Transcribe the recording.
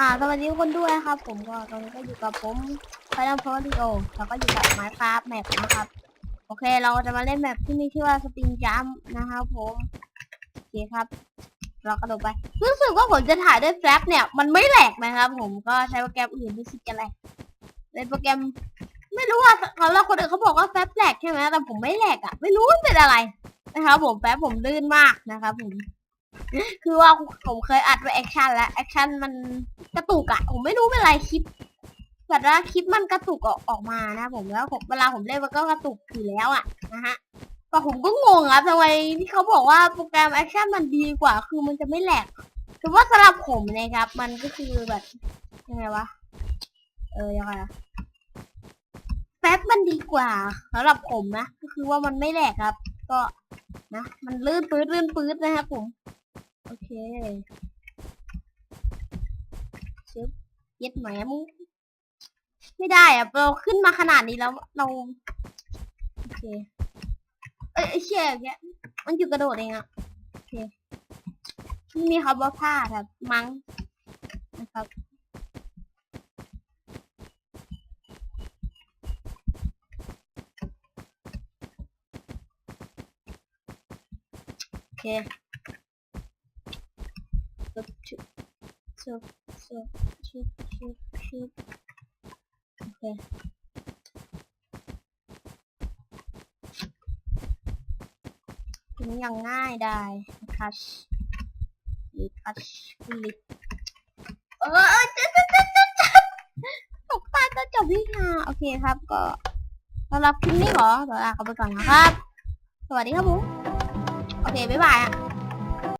อ่าสวัสดีทุกคนด้วยครับ ผมก็ตอนนี้ก็อยู่กับผมไฟนัลโฟลิโอแล้วก็อยู่กับไมค์คราฟแมปนะครับ โอเค เราจะมาเล่นแมปที่มีชื่อว่าสปริงจัมนะครับผมโอเคครับ เรากระโดดไป รู้สึกว่าผมจะถ่ายด้วยแฟลชเนี่ย มันไม่แหลกนะครับ ผมก็ใช้โปรแกรมอื่นที่สิจะแหลกเป็นโปรแกรม ไม่รู้ว่าสำหรับคนอื่นเขาบอกว่าแฟลชแหลกใช่ไหมแต่ผมไม่แหลกอะไม่รู้เป็นอะไรนะครับผมแฟลชผมลื่นมากนะครับผม คือว่าผมเคยอัดไว้แอคชั่นแล้วแอคชั่นมัน กระตุกอะผมไม่รู้เป็นไรคลิปแบบว่าคลิปมันกระตุกออกออกมานะผมแล้วผมเวลาผมเล่นมันก็กระตุกอยู่แล้วอะนะฮะแต่ผมก็งงครับทำไมที่เขาบอกว่าโปรแกรมแอคชั่นมันดีกว่า คือมันจะไม่แหลกคือว่าสำหรับผมนะครับ มันก็คือแบบยังไงวะเออยังไงอะแฟบมันดีกว่าสำหรับผมนะก็คือว่ามันไม่แหลกครับ ก็นะ มันลื่นปื๊ดลื่นปื๊ดนะครับผม โอเค เย็ดแหมมึงไม่ได้อะเราขึ้นมาขนาดนี้แล้วเราโอเคเอ้ยไอ้เชี่ยอย่างเงี้ยมันอยู่กระโดดเองอะโอเคนี่มีคำว่าพลาครับมั้งนะครับโอเคชุบชุบชุบ ชุบชุบชุบโอเคถึงอย่างง่ายได้ทัชลิทัชลิเออจะจะจะจะจะตกตาก็จบที่ห้าโอเคครับก็สำหรับคลิปนี้ขอตัวลาไปก่อนนะครับ สวัสดีครับผม โอเค บ๊ายบายอะ